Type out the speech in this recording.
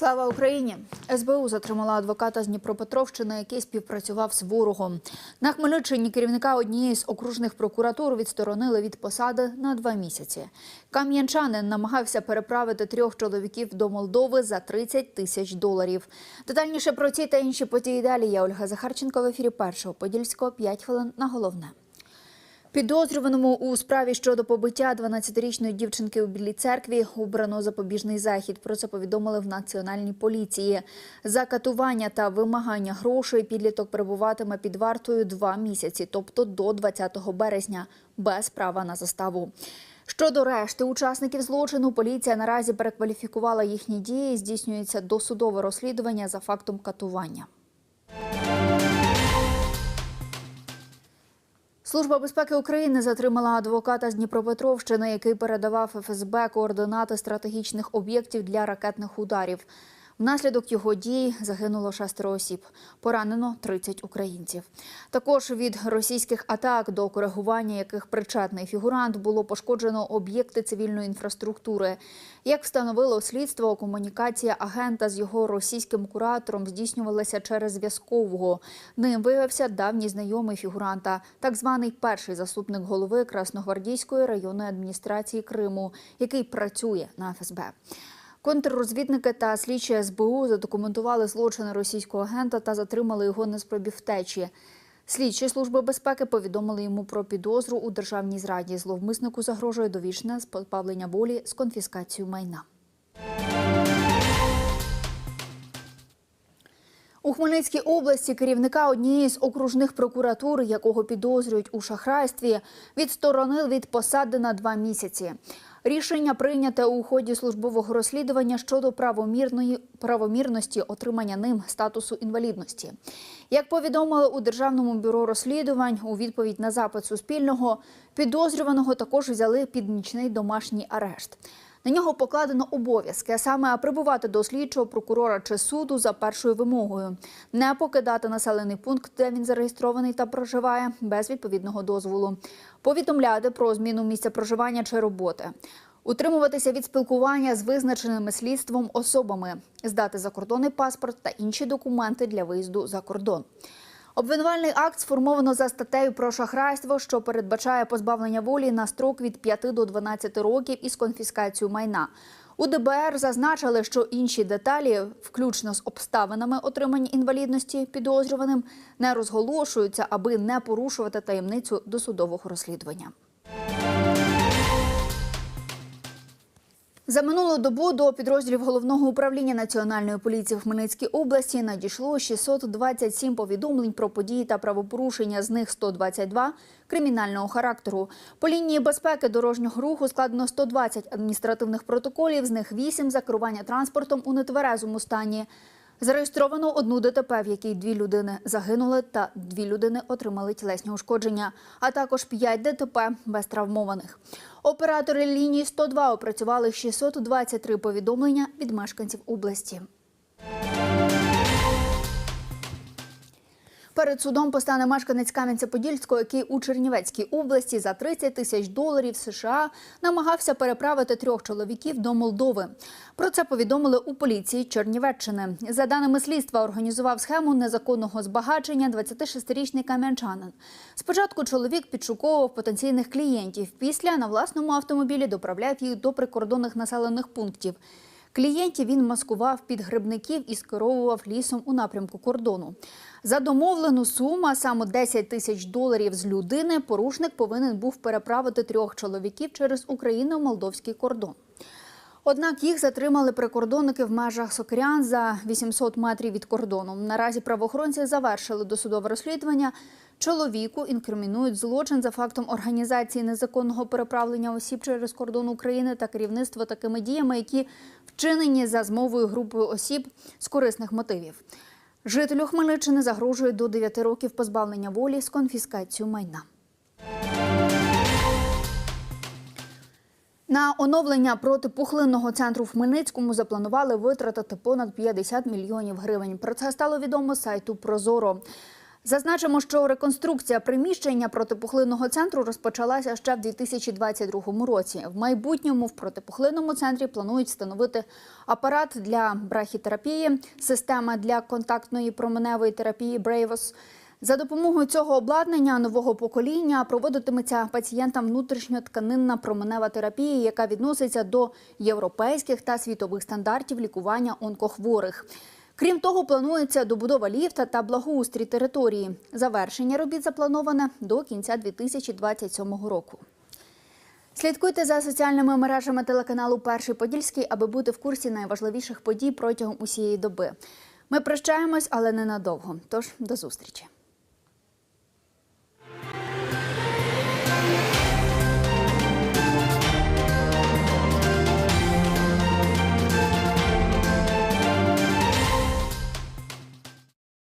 Слава Україні! СБУ затримала адвоката з Дніпропетровщини, який співпрацював з ворогом. На Хмельниччині керівника однієї з окружних прокуратур відсторонили від посади на два місяці. Кам'янчанин намагався переправити трьох чоловіків до Молдови за 30 тисяч доларів. Детальніше про ці та інші події далі. Я Ольга Захарченко в ефірі першого подільського 5 хвилин на головне. Підозрюваному у справі щодо побиття 12-річної дівчинки у Білій церкві обрано запобіжний захід. Про це повідомили в національній поліції. За катування та вимагання грошей підліток перебуватиме під вартою два місяці, тобто до 20 березня, без права на заставу. Щодо решти учасників злочину, поліція наразі перекваліфікувала їхні дії. Здійснюється досудове розслідування за фактом катування. Служба безпеки України затримала адвоката з Дніпропетровщини, який передавав ФСБ координати стратегічних об'єктів для ракетних ударів. Внаслідок його дій загинуло шестеро осіб, поранено 30 українців. Також від російських атак, до коригування яких причетний фігурант, було пошкоджено об'єкти цивільної інфраструктури. Як встановило слідство, комунікація агента з його російським куратором здійснювалася через зв'язкового. Ним виявився давній знайомий фігуранта, так званий перший заступник голови Красногвардійської районної адміністрації Криму, який працює на ФСБ. Контррозвідники та слідчі СБУ задокументували злочини російського агента та затримали його на спробі втечі. Слідчі служби безпеки повідомили йому про підозру у державній зраді. Зловмиснику загрожує довічне позбавлення волі з конфіскацією майна. У Хмельницькій області керівника однієї з окружних прокуратур, якого підозрюють у шахрайстві, відсторонили від посади на два місяці. Рішення прийняте у ході службового розслідування щодо правомірної правомірності отримання ним статусу інвалідності. Як повідомили у Державному бюро розслідувань, у відповідь на запит Суспільного, підозрюваного також взяли під нічний домашній арешт. На нього покладено обов'язки, а саме прибувати до слідчого прокурора чи суду за першою вимогою, не покидати населений пункт, де він зареєстрований та проживає, без відповідного дозволу, повідомляти про зміну місця проживання чи роботи, утримуватися від спілкування з визначеними слідством особами, здати закордонний паспорт та інші документи для виїзду за кордон. Обвинувальний акт сформовано за статтею про шахрайство, що передбачає позбавлення волі на строк від 5 до 12 років із конфіскацією майна. У ДБР зазначили, що інші деталі, включно з обставинами отримання інвалідності підозрюваним, не розголошуються, аби не порушувати таємницю досудового розслідування. За минулу добу до підрозділів головного управління національної поліції в Хмельницькій області надійшло 627 повідомлень про події та правопорушення. З них 122 кримінального характеру. По лінії безпеки дорожнього руху складено 120 адміністративних протоколів. З них 8 за керування транспортом у нетверезому стані. Зареєстровано одну ДТП, в якій дві людини загинули та дві людини отримали тілесні ушкодження, а також 5 ДТП без травмованих. Оператори лінії 102 опрацювали 623 повідомлення від мешканців області. Перед судом постане мешканець Кам'янця-Подільського, який у Чернівецькій області за 30 тисяч доларів США намагався переправити трьох чоловіків до Молдови. Про це повідомили у поліції Чернівеччини. За даними слідства, організував схему незаконного збагачення 26-річний кам'янчанин. Спочатку чоловік підшуковував потенційних клієнтів. Після на власному автомобілі доправляв їх до прикордонних населених пунктів. Клієнтів він маскував під грибників і скеровував лісом у напрямку кордону. За домовлену суму, саме 10 тисяч доларів з людини, порушник повинен був переправити трьох чоловіків через Україно-молдовський кордон. Однак їх затримали прикордонники в межах Сокирян за 800 метрів від кордону. Наразі правоохоронці завершили досудове розслідування. Чоловіку інкримінують злочин за фактом організації незаконного переправлення осіб через кордон України та керівництво такими діями, які вчинені за змовою групою осіб з корисних мотивів. Жителю Хмельниччини загрожує до 9 років позбавлення волі з конфіскацією майна. На оновлення протипухлинного центру в Хмельницькому запланували витратити понад 50 мільйонів гривень. Про це стало відомо сайту Прозоро. Зазначимо, що реконструкція приміщення протипухлинного центру розпочалася ще в 2022 році. В майбутньому в протипухлинному центрі планують встановити апарат для брахітерапії, система для контактної променевої терапії Брейвос. За допомогою цього обладнання нового покоління проводитиметься пацієнтам внутрішньотканинна променева терапія, яка відноситься до європейських та світових стандартів лікування онкохворих. Крім того, планується добудова ліфта та благоустрій території. Завершення робіт заплановане до кінця 2027 року. Слідкуйте за соціальними мережами телеканалу Перший Подільський, аби бути в курсі найважливіших подій протягом усієї доби. Ми прощаємось, але ненадовго. Тож до зустрічі.